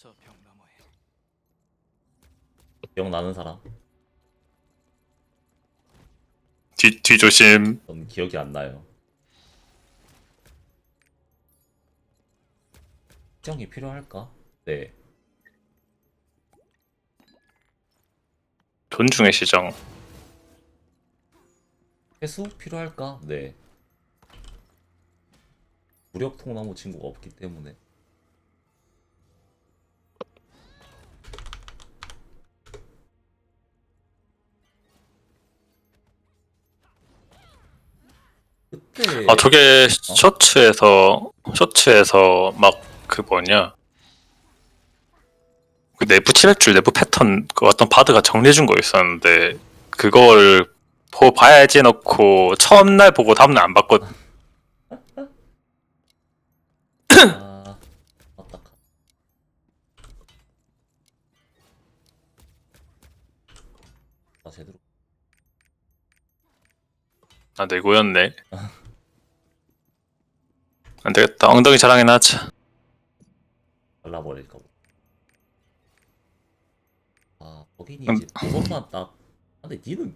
저벽 너머에 기억 나는 사람? 뒤, 뒤 조심. 전 기억이 안 나요. 특정이 필요할까? 네. 돈 중의 시정. 회수 필요할까? 네. 무력 통나무 친구가 없기 때문에. 그때 아, 저게 셔츠에서, 셔츠에서 막 그 뭐냐. 그 내부 칠줄 내부 패턴 그 어떤 바드가 정리해준 거 있었는데 그걸 보 봐야지 해놓고 처음 날 보고 다음날 안 봤거든. 아, 맞다. 아 제대로 아 내고였네. 안 되겠다. 엉덩이 자랑이나 하자. 발라버릴까 보. 아 거긴 음. 이제 그것만 딱. 아, 근데 니는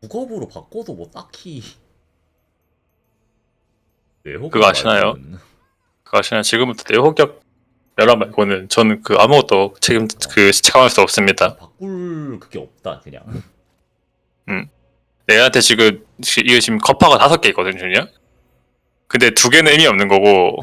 국업으로 바꿔도 뭐 딱히. 외호가 그거 아시나요? 말고는 그 아시나 지금부터 내호격 열화 말고는 저는 그 아무것도 책임 그 체감할 수 없습니다. 바꿀 그게 없다 그냥. 내한테 지금 지- 이거 지금 커파가 다섯 개 있거든 준이야. 근데 두 개는 의미 없는 거고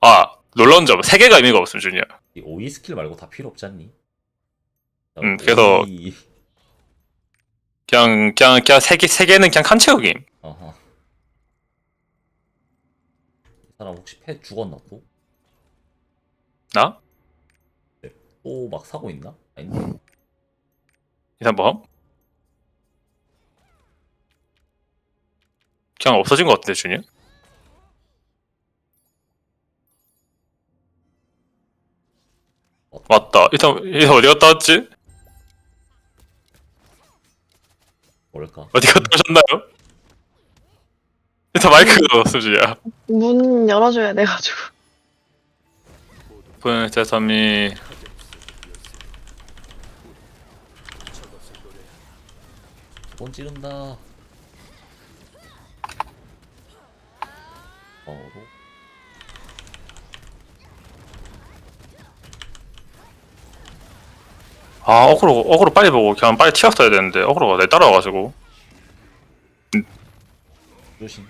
아 놀라운 점 세 개가 의미가 없음 준이야. 이 오이 스킬 말고 다 필요 없지 않니? 음, 그래서- 오이- 그냥 그냥 그냥 세개세 개는 그냥 칸체어김. 어허. 이 사람 혹시 패 죽었나 또? 나? 또 막 사고 있나? 아닌데. 이상 뭐? 그냥 없어진 것 같은데 준이야. 맞다. 일단 일단 어디 갔다 왔지? 뭘까? 어디 갔다 오셨나요? 일단 마이크가 없음 준이야. 문 열어줘야 돼가지고. 오픈 세사미 번 찌른다. 바로 아 어그로 어그로 빨리 보고 그냥 빨리 튀었어야 되는데 어그로가 내 따라와가지고 조심.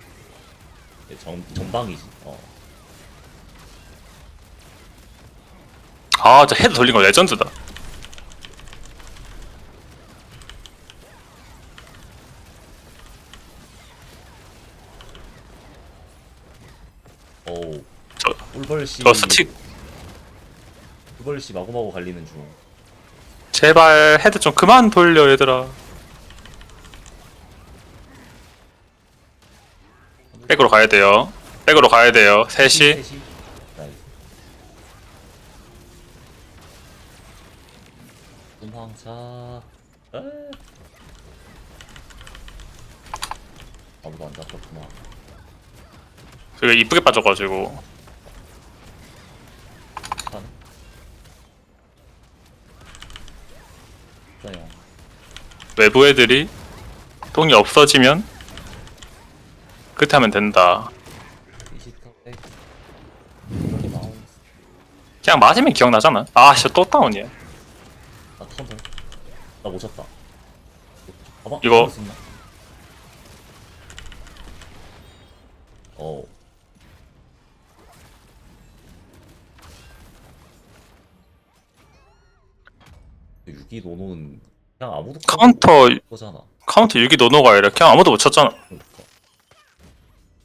네, 정 전방이지. 어. 아 진짜 헤드 돌린 거 레전드다 어우. 저- 꿀벌씨. 저 스틱 꿀벌씨 마구마구 갈리는 중. 제발 헤드 좀 그만 돌려 얘들아 백으로 가야 돼요 백으로 가야 돼요 셋이 셋이. 나이스. 분황차. 에. 아무도 안 잡혔구나. 되게 이쁘게 빠져가지고 한. 짜요. 외부 애들이 똥이 없어지면 그때 하면 된다. 그냥 맞으면 기억나잖아 아 진짜 또 다운이야 나 컨트롤. 나못 쳤다. 봐봐. 이거- 있나? 어. 유기 노노는 그냥 아무도 카운터 거잖아. 카운터 6이 노노가 아니라 그냥 아무도 못 쳤잖아 그러니까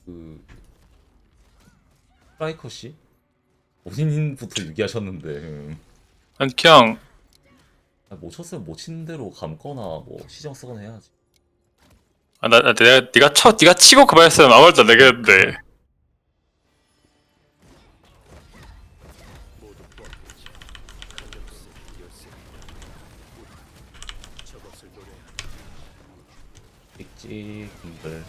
그 스트라이커 씨 본인부터 유기하셨는데 음. 아니 그냥 아, 못 쳤으면 못 치는 대로 감거나 뭐 시정 쓰거나 해야지. 아, 나, 나 내가 네가 쳐 네가 치고 그만했으면 아무 말도 안 되겠는데 씨 분들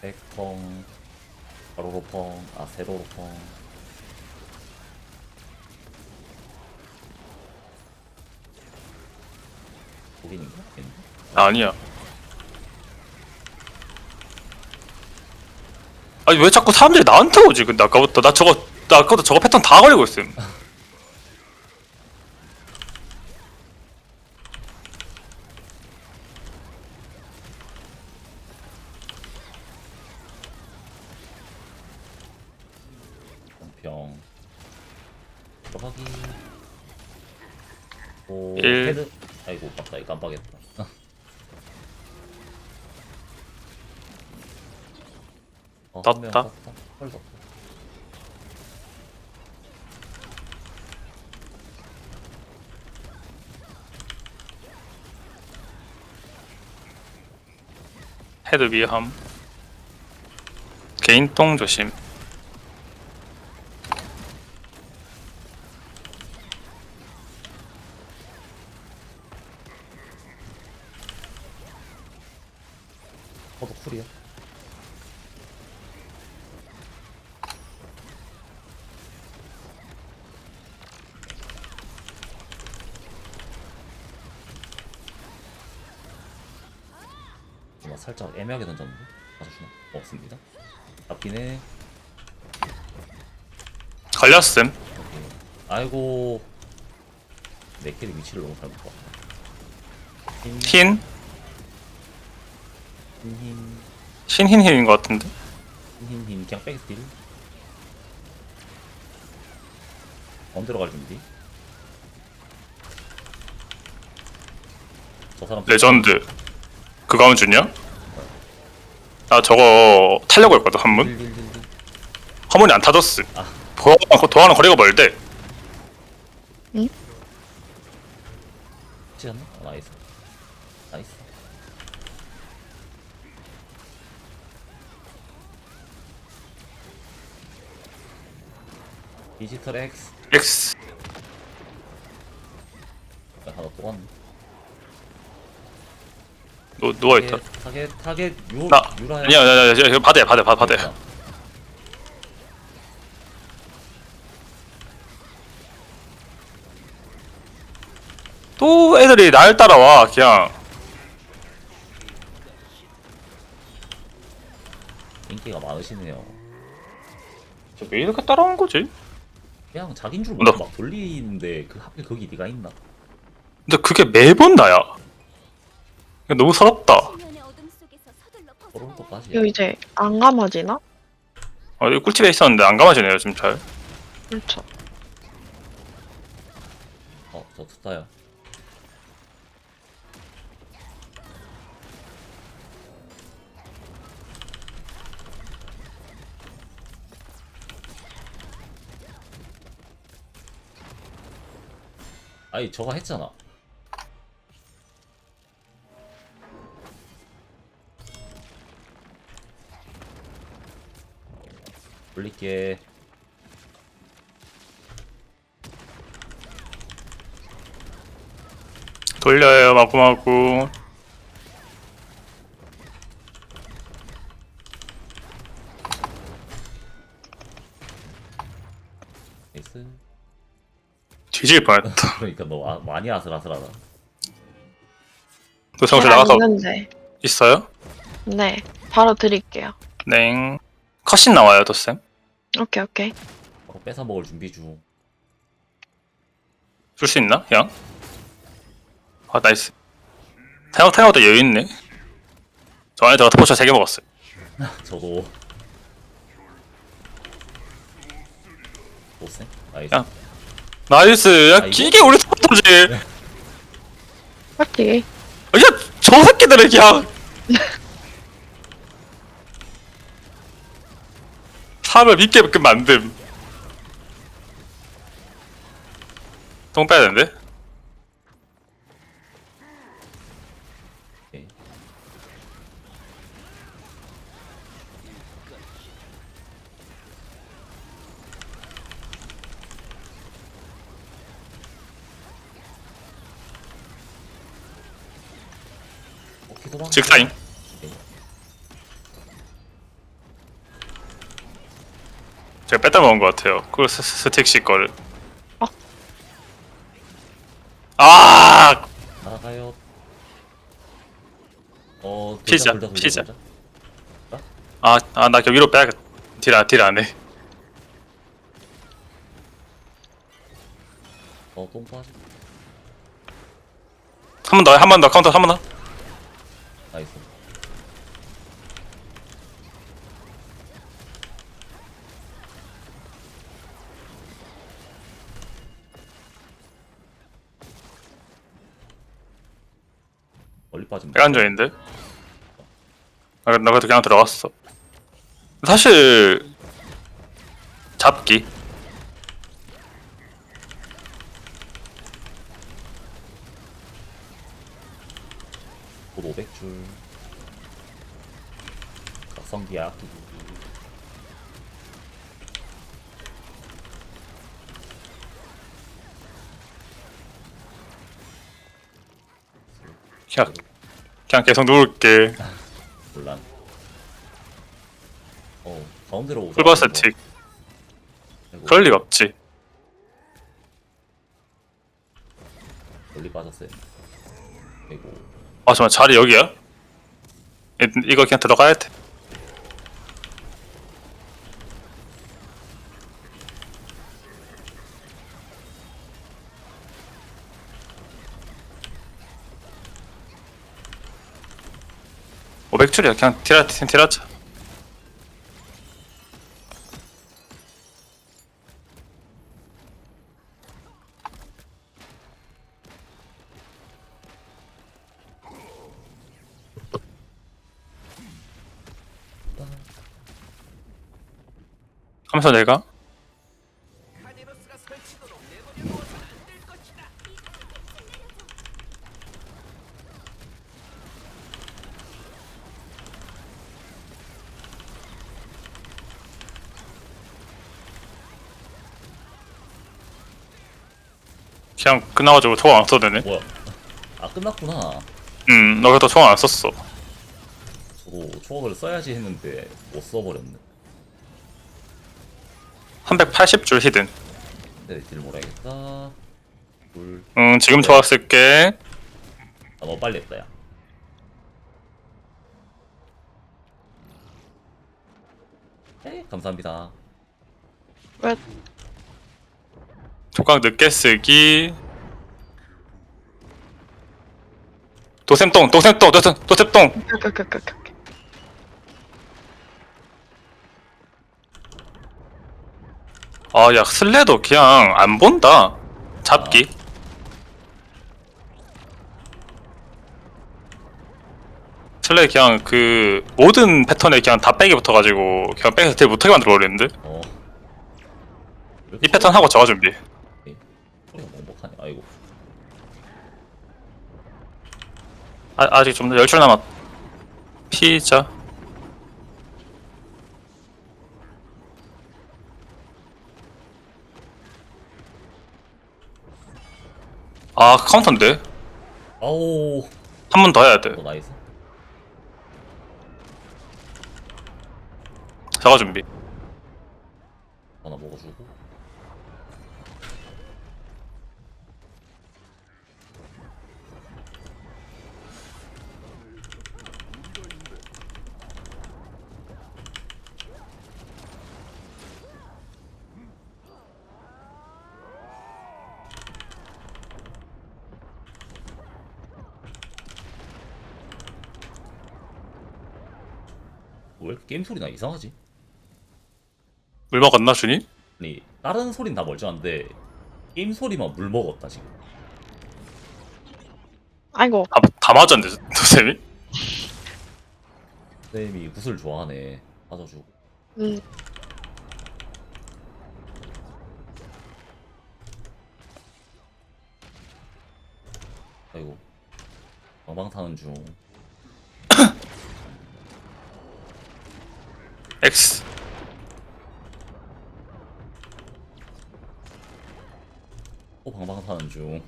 백펑 가로로 펑아 세로로 펑. 고객인가? 아, 아니야. 아니 왜 자꾸 사람들이 나한테 오지? 근데 아까부터 나 저거 나 아까부터 저거 패턴 다 걸리고 있음. 병 들어가기 오 일. 헤드 아이고 맞다 이거 깜빡했다 어, 떴다. 한명 떴다 헐 떴다 헤드 위함. 개인 똥 조심. 막 살짝 애매하게 던졌는데 맞아주나? 없습니다 잡기네 걸렸음. 오케이. 아이고 내 캐리 위치를 너무 잘못 봤다 흰, 흰 흰, 흰, 신흰 흰인 것 같은데. 흰, 흰, 그냥 백스틸 언제로 갈 준비? 저 사람 레전드. 그거 하면 주냐? 나 저거 타려고 했거든 한문. 딜딜딜딜. 화문이 안 타졌음. 아. 도하는 도하는 거리가 멀대. 찍었나? 아, 나이스 나이스 디지털 X X. 아, 하나 또 왔네 누 누워 있다. 타겟 타겟 유 나 유라 아니야 아니야 아니야 이거 받아야 받아 받아 받아. 또 애들이 날 따라와 그냥 인기가 많으시네요 왜 이렇게 따라온 거지? 그냥 자긴 줄 나- 모르고 막 돌리는데 그 하필 거기 네가 있나? 근데 그게 매번 나야. 너무 서럽다. 이거 이제 안 감아지나? 어, 여기 꿀집에 있었는데 안 감아지네요 지금 잘. 그렇죠. 어 저 투타야 아니 저거 했잖아 올릴게 돌려요 마구마구. 나이스 뒤질 뻔했다. 그러니까 너 아, 많이 아슬아슬하다 또 정신 계란 나가서 있는데. 있어요? 네. 바로 드릴게요. 냉. 컷신 나와요 도쌤. 오케이, 오케이. 어, 뺏어 먹을 준비 중 줄 수 있나? 그냥? 아 나이스. 생각 생각보다 여유 있네. 저 안에 들어가 포차 3개 먹었어요. 저도 보세 나이스 야. 나이스. 야 아, 이거- 이게 우리 토토지. 파티. 야, 저 새끼들은 그냥. 사람을 믿게 그 만듦. 똥 빼야 되는데? 도망 직사임. 제가 뺐다 먹은 것 같아요. 그 스- 스- 스틱 씨 거를. 어. 아 나가요. 어, 돌자, 피자, 돌자, 돌자, 피자. 돌자. 아, 아, 나 여기로 빼야겠다. 딜, 안- 딜안 해. 어, 똥 빠져. 한번 더, 한 번 더, 카운터 한 번 더. 나이스. 빠진다. 백안전인데? 아, 나 그래도 그냥 들어갔어. 사실, 잡기. 곧 500줄. 각성기 아끼기. 그냥 계속 누울게. 논란. 어, 가운데로 오자. 풀버 스 틱. 아이고, 그럴 리가 없지. 멀리 빠졌어요. 아이고. 아, 잠깐 자리 여기야? 이- 이거 그냥 들어가야 돼. 오백줄이야. 그냥 티라 티라자. 하면서 내가 그냥 끝나가지고 초과 안 써도 되네 뭐야? 아, 끝났구나. 음너 그래도 초과 안 썼어 저도 초각을 써야지 했는데 못 써버렸네. 380줄 히든 네, 딜 몰아야겠다. 둘. 음 지금 쓸게 아, 너무 빨리 했다, 야. 네, 감사합니다. 왜 조각 늦게 쓰기 도샘똥 도샘똥 도샘 도샘똥 오케이 오케이 오케이 오케이 오케이. 아야 슬레도 그냥 안 본다 잡기 슬레 그냥 그 모든 패턴에 그냥 다 빼기 붙어가지고 그냥 빼서 딜 못하게 만들어 버리는데 어. 이 패턴 하고 저가 준비. 아이고. 아, 아직 좀 10줄 남았 피자 아 카운터인데 아오. 한 번 더 해야 돼 어, 나이스. 저가 준비 하나 먹어주고. 왜 이렇게 게임 소리나 이상하지? 물 먹었나 주님? 아니 다른 소린 다 멀쩡한데 게임 소리만 물 먹었다 지금. 아이고 다, 다 맞았는데 도쌤이? 쌤이 구슬 좋아하네. 빠져주고. 음 아이고. 방방 타는 중. X 또 방방 타는 중.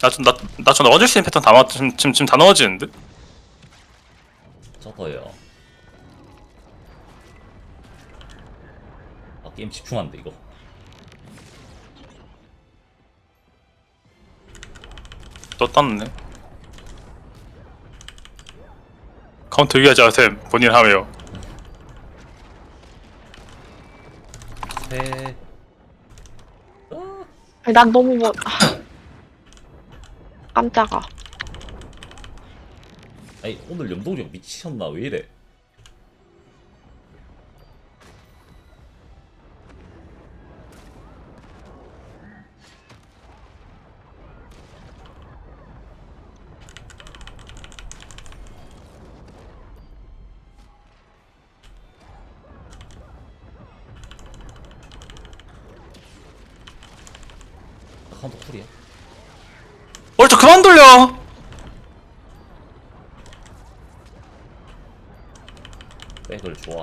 나좀나나좀 넣어줄 수 있는 패턴 다 맞, 지금 지금 지금 다 넣어지는데? 셔터예요. 아, 아 게임 집중한다 이거 또 떴네. 카운터 유의하지 않으셈. 본인 하며. 세 아니, 난 너무 뭐 아. 깜짝아. 아니 오늘 염동력 미치셨나? 왜 이래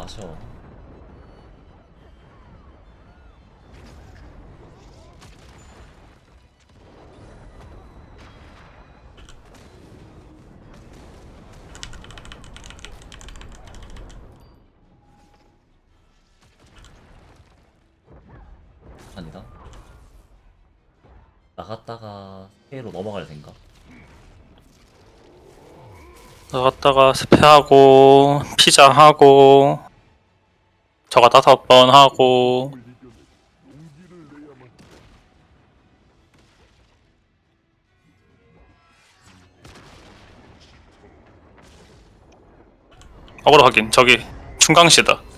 좋아하셔 아니다. 나갔다가 K로 넘어갈 생각? 나갔다가 스페하고, 피자 하고, 저가 다섯 번 하고, 어그로 확인. 저기, 충강시다.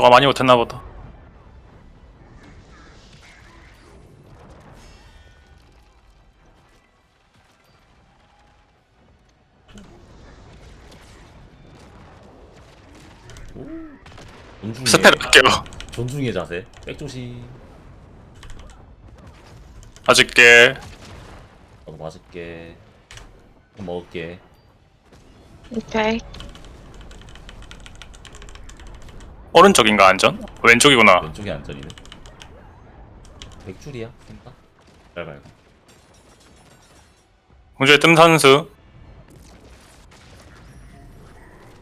저가 많이 못했나 보다. 존중의 스페를 할게요. 존중의 자세. 백조심 아직게. 나도 맞을게. 좀 먹을게. 오케이 오른쪽인가 안전? 왼쪽이구나. 왼쪽이 안전이네 백줄이야 생각 잘 말고 공주의 뜸 선수.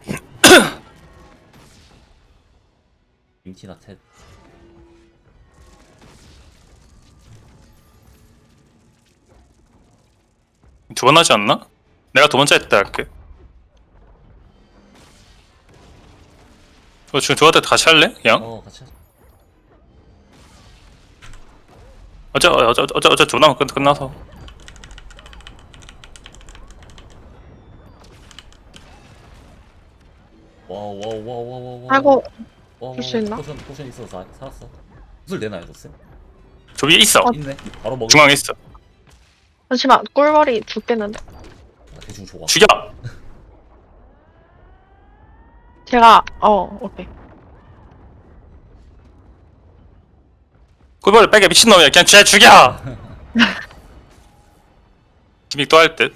임티나 텟 두 번 하지 않나? 내가 두 번째 했다 할게. 어, 지금 두 번째 같이 할래? 그냥? 어 같이 하자 어째 어째 어째 어째 조남 끝 끝나서. 와우 아이고 볼수 있나? 포션 포션 있어서 사, 살았어 무술 내나 했었어? 저 위에 있어. 있네 바로 먹을 중앙에 있어. 잠시만 꿀벌이 죽겠는데 아, 대충 좋아 죽여. 제가 어 오케이 꿀벌 빼게 미친놈이야. 그냥 쥐 죽여. 기믹 또 할 듯.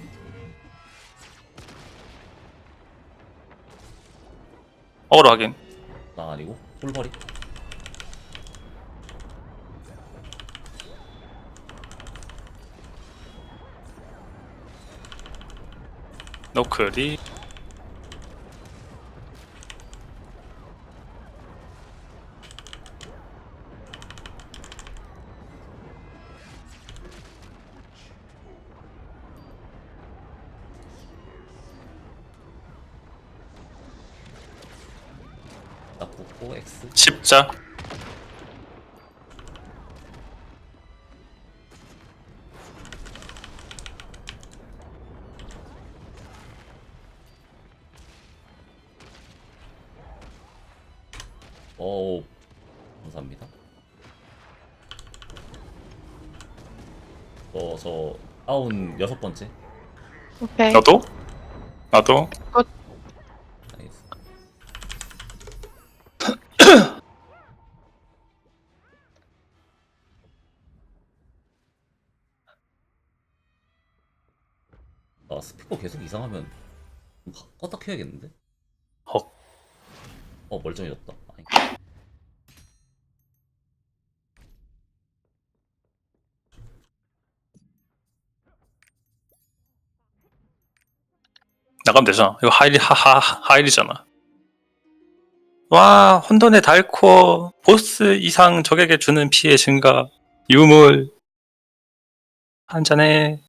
어그로 확인. 나 아니고 꿀벌이 노크 리. 나 붙고 X 십자. 오 감사합니다 어저 다운 여섯 번째 오케이 너도? 나도. 스피커 계속 이상하면 껐다 켜야겠는데? 헉. 어 멀쩡해졌다. 아니, 나가면 되잖아. 이거 하이리 하하 하이리잖아. 와 혼돈의 달코 보스 이상 적에게 주는 피해 증가 유물 한 잔에